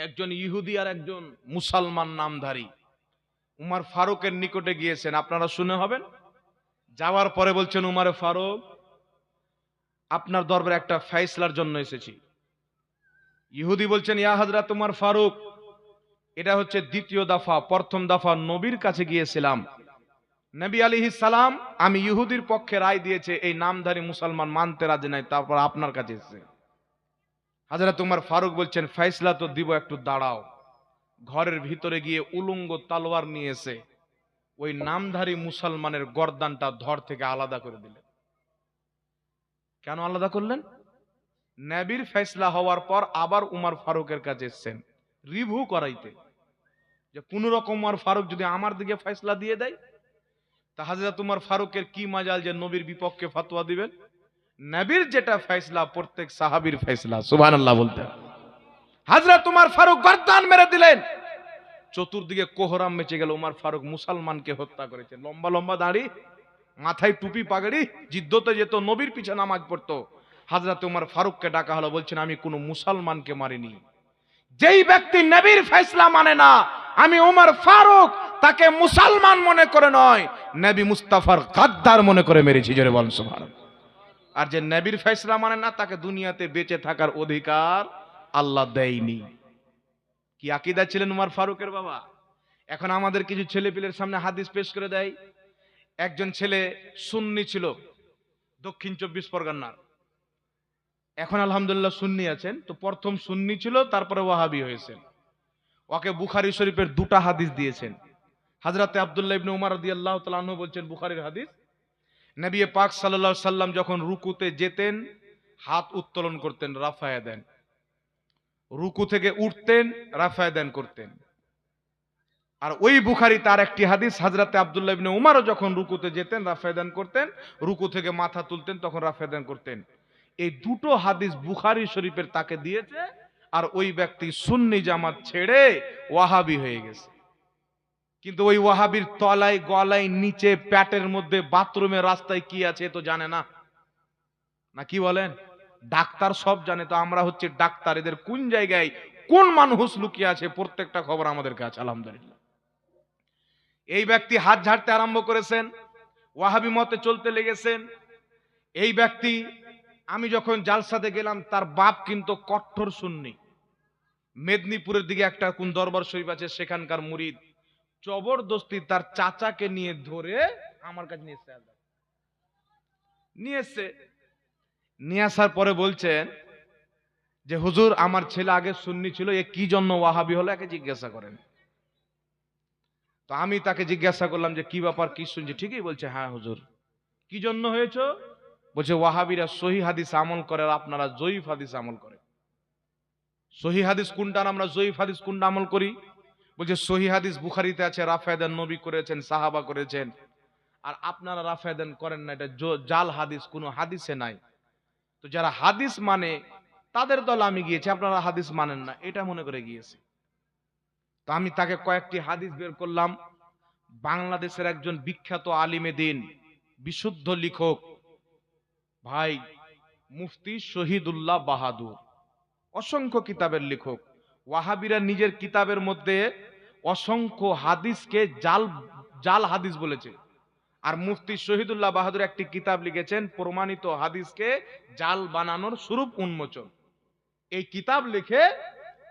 একজন ইহুদি আর একজন মুসলমান নামধারী। উমার ফারুকের নিকটে গিয়েছেন, আপনারা শুনে হবেন। যাওয়ার পরে বলছেন, উমারে ফারুক, আপনার দরবারে একটা ফয়সলার জন্য এসেছি। ইহুদি বলছেন, ইয়া হাজরা তোমার ফারুক, এটা হচ্ছে দ্বিতীয় দফা, প্রথম দফা নবীর কাছে গিয়েছিলাম। নবী আলিহিস সালাম, আমি ইহুদির পক্ষে রায় দিয়েছে, এই নামধারী মুসলমান মানতে রাজি নাই, তারপর আপনার কাছে এসেছে। হাজরা তোমার ফারুক বলছেন, ফয়সলা তো দিব একটু দাঁড়াও। ঘরের ভিতরে গিয়ে উলঙ্গ তালোয়ার নিয়ে এসে ওই নামধারী মুসলমানের গর্দানটা ধর থেকে আলাদা করে দিলেন। কেন আলাদা করলেন? নেবির ফেসলা হওয়ার পর আবার উমার ফারুকের কাছে এসছেন রিভিউ করাইতে। যে কোন রকম উমার ফারুক যদি আমার দিকে ফেসলা দিয়ে দেয়, তা হাজরা তোমার ফারুকের কি মাজাল যে নবীর বিপক্ষে ফতোয়া দিবেন? নবীর যেটা ফেসলা প্রত্যেক সাহাবীর ফেসলা সুবহানাল্লাহ বলতে। হাজরা তোমার ফারুক গর্দান মেরে দিলেন। চতুর্দিকে কোহরাম মেচে গেল, উমার ফারুক মুসলমানকে হত্যা করেছে। লম্বা লম্বা দাড়ি, মাথায় টুপি পাগড়ি, জিদ্দতে যেত, নবীর পিছে নামাজ পড়তো। হাজরাতে উমার ফারুককে ডাকা হলো, বলছেন, আমি কোনো মুসলমানকে মারিনি। যেই ব্যক্তি নবীর ফেসলা মানে না, আমি উমর ফারুক, তাকে মুসলমান মনে করে নয়, নবী মুস্তাফার গাদ্দার মনে করে মেরেছি। জোরে বলেন, সুবহানাল্লাহ। আর যে নবীর ফেসলা মানে না, তাকে দুনিয়াতে বেঁচে থাকার অধিকার আল্লাহ দেয়নি। কি আকিদা ছিলেন উমার ফারুকের বাবা? এখন আমাদের কিছু ছেলে পিলের সামনে হাদিস পেশ করে দেয়। একজন ছেলে সুন্নি ছিল, দক্ষিণ চব্বিশ পরগনার। এখন আলহামদুলিল্লাহ সুন্নি আছেন, তো প্রথম সুন্নি ছিল, তারপরে ওয়াহাবি হয়েছেন। ওকে বুখারি শরীফের দুটা হাদিস দিয়েছেন। হাজরাতে আব্দুল্লাহ ইবনে উমার রাদিয়াল্লাহু তাআলা বলছেন, বুখারীর হাদিস নবী পাক আলাইহি সাল্লাম যখন রুকুতে যেতেন, হাত উত্তোলন করতেন, রাফায়া দেন। রুকু থেকে উঠতেন, রাফায়া দেন করতেন। আর ওই বুখারি তার একটি হাদিস হাজরাতে আব্দুল্লাহ ইবনে উমারও যখন রুকুতে যেতেন রাফায়দান করতেন, রুকু থেকে মাথা তুলতেন, তখন রাফায়দান করতেন। এই দুটো হাদিস বুখারি শরীফের তাকে দিয়েছে, আর ওই ব্যক্তি সুন্নি জামাত ছেড়ে ওয়াহাবি হয়ে গেছে। কিন্তু ওই ওয়াহাবির তলায়, গলায়, নিচে, প্যাটের মধ্যে বাথরুমের রাস্তায় কি আছে তো জানে না। না কি বলেন? ডাক্তার সব জানে, তো আমরা হচ্ছে ডাক্তার। এদের কোন জায়গায় কোন মানুষ লুকিয়ে আছে? প্রত্যেকটা খবর আমাদের কাছে, আলহামদুলিল্লাহ। এই ব্যক্তি হাত ঝাড়তে আরম্ভ করেছেন, ওয়াহাবি মতে চলতে লেগেছেন। এই ব্যক্তি, আমি যখন জালসাতে গেলাম, তার বাপ কিন্তু কঠোর সুন্নি। মেদিনীপুরের দিকে একটা কোন দরবার শরীফ আছে, সেখানকার মুরিদ। জবরদস্তি তার চাচাকে নিয়ে ধরে আমার কাছে নিয়ে এসছে। নিয়ে এসছে। নিয়ে আসার পরে বলছেন যে, হুজুর, আমার ছেলে আগে সুন্নি ছিল, এ কি জন্য ওয়াহাবি হলো? একে জিজ্ঞাসা করেন। তো আমি তাকে জিজ্ঞাসা করলাম যে, কি ব্যাপার, কি শুনছি? ঠিকই বলছে হ্যাঁ হুজুর। কি জন্য হয়েছে? বলছে, ওয়াহাবিরা সহি হাদিস আমল করে আর আপনারা জয়ীফ হাদিস আমল করে। সহি হাদিস কোনটার আমরা জয়ীফ হাদিস কোনটা আমল করি? বলছে, সহি হাদিস বুখারিতে আছে, রাফায়দান নবী করেছেন, সাহাবা করেছেন। আর আপনারা রাফায়দান করেন না, এটা জাল হাদিস, কোনো হাদিসে নাই। তো যারা হাদিস মানে তাদের দল আমি গিয়েছি, আপনারা হাদিস মানেন না, এটা মনে করে গিয়েছি। তো আমি তাকে কয়েকটি হাদিস বের করলাম। বাংলাদেশের একজন বিখ্যাত আলিমে দিন, বিশুদ্ধ লেখক, ভাই মুফতি শহীদুল্লাহ বাহাদুর, অসংখ্য কিতাবের লেখক। ওয়াহাবিরা নিজের কিতাবের মধ্যে অসংখ্য হাদিসকে জাল জাল হাদিস বলেছে। আর মুফতি শহীদুল্লাহ বাহাদুর একটি কিতাব লিখেছেন, প্রমাণিত হাদিসকে জাল বানানোর স্বরূপ উন্মোচন। এই কিতাব লিখে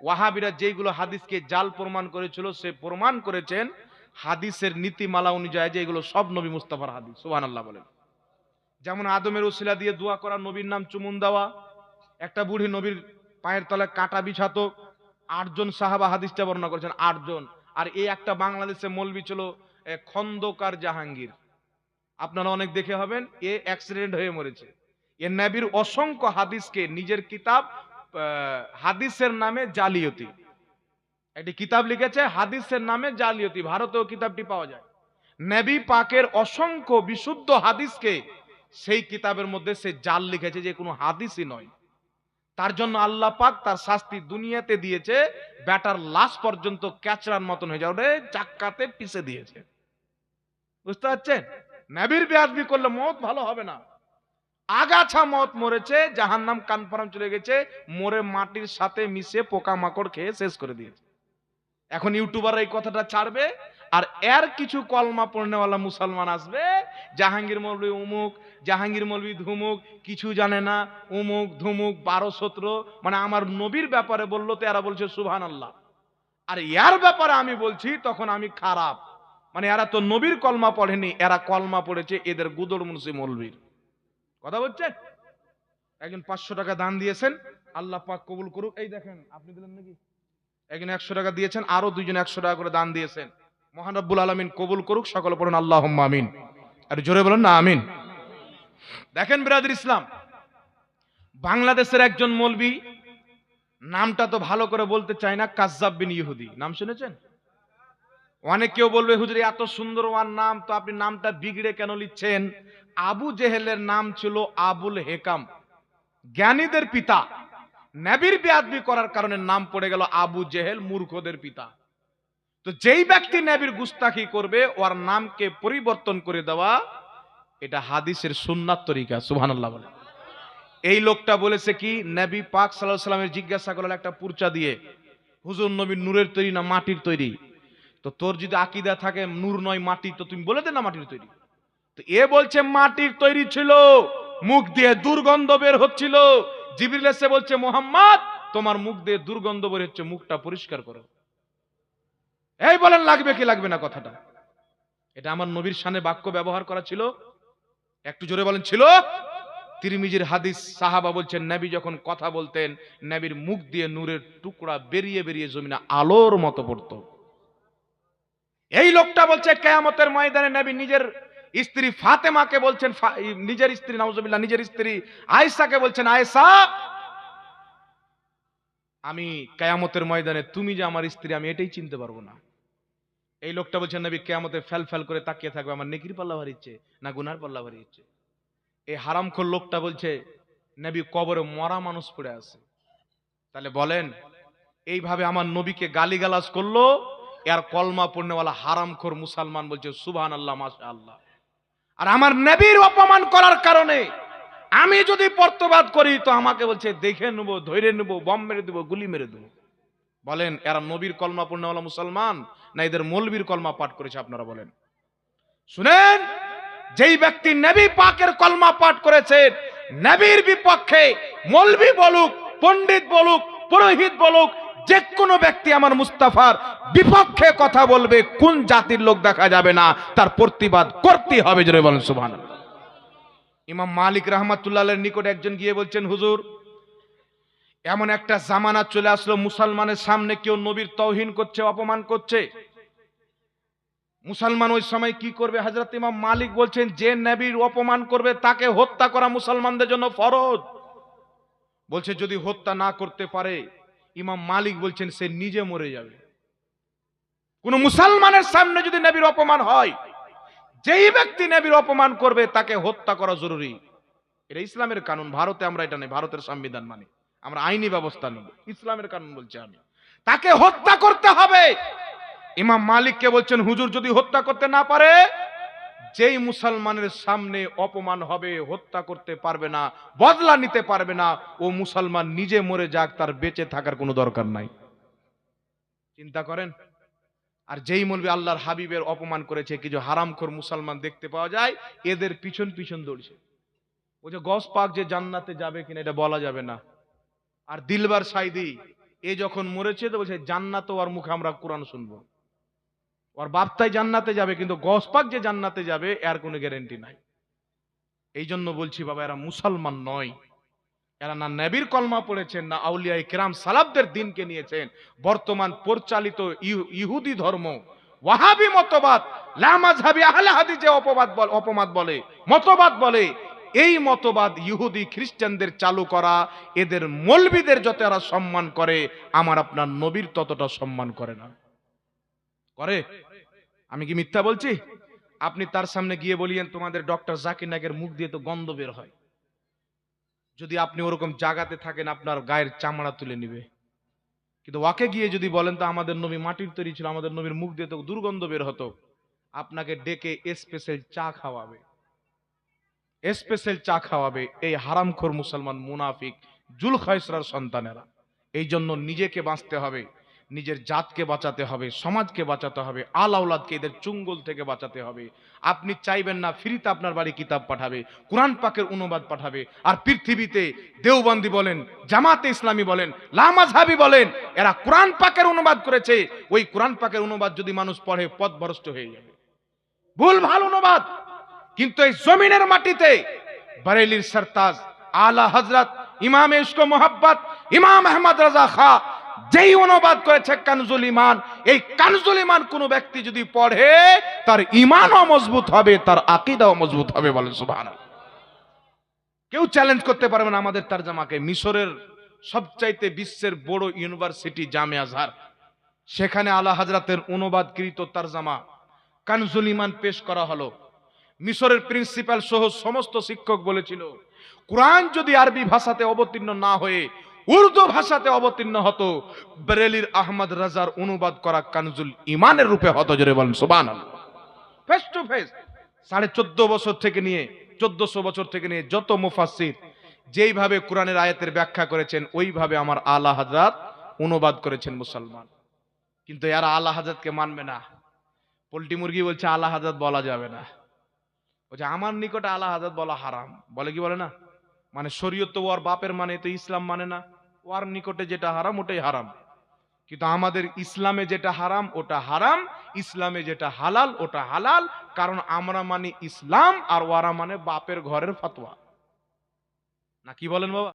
ওয়াহাবিরা যেগুলো হাদিসকে জাল প্রমাণ করেছিল, সে প্রমাণ করেছেন হাদিসের নীতিমালা অনুযায়ী যে এগুলো সব নবী মুস্তাফার হাদিস সুবহান আল্লাহ বলেন। যেমন আদমের উসিলা দিয়ে দোয়া করা, নবীর নাম চুমুন দেওয়া, একটা বুড়ি নবীর পায়ের তলায় কাটা বিছাতো আটজন সাহাবা হাদিসটা বর্ণনা করেছেন, আটজন। আর এই একটা বাংলাদেশে মলবি ছিল খন্দকার জাহাঙ্গীর। আপনারা অনেক দেখে হবেন, এ অ্যাক্সিডেন্ট হয়ে মরেছে। এ নবীর অসংখ্য হাদিসকে নিজের কিতাব হাদিসের নামে জালিয়তি। একটি কিতাব লিখেছে, হাদিসের নামে জালিয়তি, ভারতেও কিতাবটি পাওয়া যায়। নবী পাকের অসংখ্য বিশুদ্ধ হাদিসকে সেই কিতাবের মধ্যে সে জাল লিখেছে যে কোনো হাদিসই নয়। তার জন্য আল্লাহ পাক তার শাস্তি দুনিয়াতে দিয়েছে, ব্যাটার লাশ পর্যন্ত ক্যাচরার মতন হয়ে যাবে চাক্কাতে পিষে দিয়েছে। বুঝতে পারছেন? নাবির বেয়াদবি করলে মত ভালো হবে না। আগাছা মত মরেছে, জাহান্নাম কানফারাম চলে গেছে, মরে মাটির সাথে মিশে পোকামাকড় খেয়ে শেষ করে দিয়েছে। এখন ইউটিউবার এই কথাটা ছাড়বে আর এর কিছু কলমা পড়নেওয়ালা মুসলমান আসবে? জাহাঙ্গীর মৌলবী উমুক, জাহাঙ্গীর মৌলবী ধুমুক, কিছু জানে না, উমুক, ধুমুক, বারো, সতেরো মানে আমার নবীর ব্যাপারে বলল তো এরা বলছে সুভান আল্লাহ আর ইয়ার ব্যাপারে আমি বলছি, তখন আমি খারাপ। মানে এরা তো নবীর কলমা পড়েনি, এরা কলমা পড়েছে এদের গুদর মুন্সি মৌলবীর। কথা বলছেন? একজন পাঁচশো টাকা দান দিয়েছেন, আল্লাহ পাক কবুল করুক। এই দেখেন, আপনি দিলেন নাকি? একজন একশো টাকা দিয়েছেন, আরও দুইজন একশো টাকা করে দান দিয়েছেন। মহান রব্বুল আলমিন কবুল করুক, সকল পড়ুন আল্লাহ আমিন। আর জোরে বলুন না, আমিন। দেখেন বিরাদের ইসলাম, বাংলাদেশের একজন মৌলবী, নামটা তো ভালো করে বলতে চাই না, কাজ্জাব বিন ইহুদি। নাম শুনেছেন? অনেক কেউ বলবে, হুজুরি এত সুন্দর ওয়ার নাম, তো আপনি নামটা বিগড়ে কেন লিখছেন? আবু জেহেলের নাম ছিল আবুল হেকাম। জ্ঞানীদের পিতা নবীর বেয়াদবি করার কারণে নাম পড়ে গেল আবু জেহেল, মূর্খদের পিতা। তো যেই ব্যক্তি নবীর গুস্তাখি করবে, ওর নামকে পরিবর্তন করে দেওয়া, এটা হাদিসের সুন্নাত তরিকা, সুবহানাল্লাহ বলে। এই লোকটা বলেছে কি, নবী পাক সাল্লাল্লাহু সাল্লামের জিজ্ঞাসা করলেন একটা পুরচা দিয়ে, হুজুর নবীর নূরের তৈরি না মাটির তৈরি? তো তোর যদি আকিদা থাকে, নূর নয় মাটি, তো তুমি বলে দে না মাটির তৈরি। তো এ বলছে, মাটির তৈরি ছিল, মুখ দিয়ে দুর্গন্ধ বের হচ্ছিল। জিবরিল এসে বলছে, মোহাম্মদ, তোমার মুখ দিয়ে দুর্গন্ধ বের হচ্ছে, মুখটা পরিষ্কার করো। এই বলেন, লাগবে কি লাগবে না কথাটা? এটা আমার নবীর সামনে বাক্য ব্যবহার করা ছিল। একটু জোরে বলেন, ছিল? তিরমিজির হাদিস সাহাবা বলছেন, নবী যখন কথা বলতেন, নবীর মুখ দিয়ে নূরের টুকরা বেরিয়ে বেরিয়ে জমিনে আলোর মতো পড়তো। এই লোকটা বলছে, কেয়ামতের ময়দানে নবী নিজের স্ত্রী ফাতেমাকে বলছেন নিজের স্ত্রী, নাউজুবিল্লাহ, নিজের স্ত্রী আয়েশাকে বলছেন, আয়েশা, আমি কেয়ামতের ময়দানে তুমি যে আমার স্ত্রী, আমি এটাই চিনতে পারব না। এই লোকটা বলছেন নবী কেয়ামতে ফেল ফেল করে তাকিয়ে থাকবে আমার নেকির পাল্লা ভারী না গুনার পাল্লা ভারী ইচ্ছে এই হারামখোর লোকটা বলছে, নবী, কবরে মরা মানুষ পড়ে আছে। তাহলে বলেন, এইভাবে আমার নবীকে গালিগালাজ করল, এর কলমা পড়নেওয়ালা হারামখোর মুসলমান বলছে সুবহান আল্লাহ মাসা আল্লাহ আর আমার নবীর অপমান করার কারণে আমি যদি পর্তবাদ করি, তো আমাকে বলছে, দেখে নেব ধৈর্য নেব, বম মেরে দেবো, গুলি মেরে দেবো। বলেন, এরা নবীর কলমা পড়নেওয়ালা মুসলমান, না এদের মৌলবীর কলমা পাঠ করেছে, আপনারা বলেন। শুনেন, যেই ব্যক্তি নবী পাকের কলমা পাঠ করেছেন নবীর বিপক্ষে মৌলবী বলুক, পণ্ডিত বলুক, পুরোহিত বলুক যে কোনো ব্যক্তি আমার মুস্তাফার বিপক্ষে কথা বলবে, কোন জাতির লোক দেখা যাবে না, তার প্রতিবাদ করতে হবে, জোরে বলেন সুবহান ইমাম মালিক রহমাতুল্লাহের নিকট একজন গিয়ে বলছেন, হুজুর এমন একটা জামানা চলে আসলো, মুসলমানের সামনে কেউ নবীর তৌহিন করছে, অপমান করছে। মুসলমান ওই সময় কি করবে? হজরত ইমাম মালিক বলছেন, যে নবীর অপমান করবে, তাকে হত্যা করা মুসলমানদের জন্য ফরজ। বলছে, যদি হত্যা না করতে পারে, ইমাম মালিক বলছেন, সে নিজে মরে যাবে। কোন মুসলমানের সামনে যদি নবীর অপমান হয়, যেই ব্যক্তি নবীর অপমান করবে, তাকে হত্যা করা জরুরি। এটা ইসলামের কানুন, ভারতে আমরা এটা নেই, ভারতের সংবিধান মানি। আমরা আইনি ব্যবস্থা নেব। ইসলামের কারণ বলছে আমি। তাকে হত্যা করতে হবে। ইমাম মালিককে বলছেন, হুজুর, যদি হত্যা করতে না পারে, যেই মুসলমানের সামনে অপমান হবে, হত্যা করতে পারবে না, বদলা নিতে পারবে না, ও মুসলমান নিজে মরে যাক, তার বেঁচে থাকার কোনো দরকার নাই। চিন্তা করেন? আর যেই মলবি আল্লাহর হাবিবের অপমান করেছে, কিছু হারামখোর মুসলমান দেখতে পাওয়া যায়, এদের পিছন পিছন দৌড়ছে। ও যে গস পাক যে জান্নাতে যাবে কিনা, এটা বলা যাবে না। আর দিলবার সাইদি, এ যখন মরেছে তো বলছে জান্নাত ওর মুখে আমরা কোরআন শুনব। ওর বাপতাই জান্নাতে যাবে, কিন্তু গসপাক যে জান্নাতে যাবে, এর কোনো গ্যারেন্টি নাই। এই জন্য বলছি, বাবা, এরা মুসলমান নয়। এরা না নবীর কলমা পড়েছেন, না আউলিয়া কেরাম সালাবদের দিনকে নিয়েছেন। বর্তমান পরিচালিত ইহু- ইহুদি ধর্ম, ওয়াহাবি মতবাদ লামাজহাবি আহলে হাদিস যে অপবাদ বল, অপবাদ বলে, মতবাদ বলে এই মতবাদ ইহুদি খ্রিস্টানদের চালু করা, এদের মলবিদের যত এরা সম্মান করে, আমার আপনার নবীর ততটা সম্মান করে না। করে? আমি কি মিথ্যা বলছি? আপনি তার সামনে গিয়ে বলিয়েন, তোমাদের ডক্টর জাকির নাকের মুখ দিয়ে তো গন্ধ বের হয়। যদি আপনি ওরকম জায়গাতে থাকেন, আপনার গায়ের চামড়া তুলে নিবে। কিন্তু ওয়াকে গিয়ে যদি বলেন, তো আমাদের নবী মাটির তৈরি ছিল, আমাদের নবীর মুখ দিয়ে তো দুর্গন্ধ বের হতো। আপনাকে ডেকে স্পেশাল চা খাওয়াবে। স্পেশাল চা খাওয়াবে এই হারামখোর মুসলমান মুনাফিক জুল খয়সরার সন্তানেরা। এই জন্য নিজেকে বাঁচতে হবে, নিজের জাতকে বাঁচাতে হবে, সমাজকে বাঁচাতে হবে, আল আউলাদকে এদের চুঙ্গল থেকে বাঁচাতে হবে। আপনি চাইবেন না, ফ্রিতে আপনার বাড়ি কিতাব পাঠাবে, কোরআন পাকের অনুবাদ পাঠাবে, আর পৃথিবীতে দেওবন্দি বলেন, জামাতে ইসলামী বলেন লামাজহাবি বলেন, এরা কোরআন পাকের অনুবাদ করেছে, ওই কোরআন পাকের অনুবাদ যদি মানুষ পড়ে পথ পথভ্রষ্ট হয়ে যাবে। ভুল ভালো অনুবাদ! কিন্তু এই জমিনের মাটিতে বারেলির সরতাজ, আলা হজরত ইমাম ইস্কো মোহাব্বত, ইমাম আহমদ রাজা খা, যেই অনুবাদ করেছে কানজুল ইমান এই কানজুল ইমান কোন ব্যক্তি যদি পড়ে, তার ইমানও মজবুত হবে, তার আকিদাও মজবুত হবে বলেন সুবহানাল্লাহ। কেউ চ্যালেঞ্জ করতে পারবে না আমাদের তারজামাকে। মিশরের সবচাইতে বিশ্বের বড় ইউনিভার্সিটি জামে আজহার। সেখানে আলা হাজরাতের অনুবাদকৃত তারজামা কানজুল ইমান পেশ করা হলো। মিশরের প্রিন্সিপাল সহ সমস্ত শিক্ষক বলেছিল, কোরআন যদি আরবি ভাষাতে অবতীর্ণ না হয়ে উর্দু ভাষাতে অবতীর্ণ হতো, বেরেলির আহমদ রাজার অনুবাদ করা কানজুল ইমানের রূপে হতো জোরে বলেন সুবান ফেস টু ফেস সাড়ে চোদ্দ বছর থেকে নিয়ে, চোদ্দশো বছর থেকে নিয়ে যত মুফাসির যেইভাবে কোরআনের আয়াতের ব্যাখ্যা করেছেন, ওইভাবে আমার আলা হাজরাত অনুবাদ করেছেন মুসলমান। কিন্তু এরা আলা হাজরাতকে মানবে না। পোল্ট্রি মুরগি বলছে, আলা হাজরাত বলা যাবে না। বলছে আমার নিকটে আলা আজাদ বলা হারাম। বলে কি বলে না? মানে শরীয়ত তো ওর বাপের মানে তো ইসলাম মানে না। ওর নিকটে যেটা হারাম, ওটাই হারাম। কিন্তু আমাদের ইসলামে যেটা হারাম, ওটা হারাম। ইসলামে যেটা হালাল, ওটা হালাল। কারণ আমরা মানে ইসলাম আর ওরা মানে বাপের ঘরের ফতোয়া। না কি বলেন বাবা?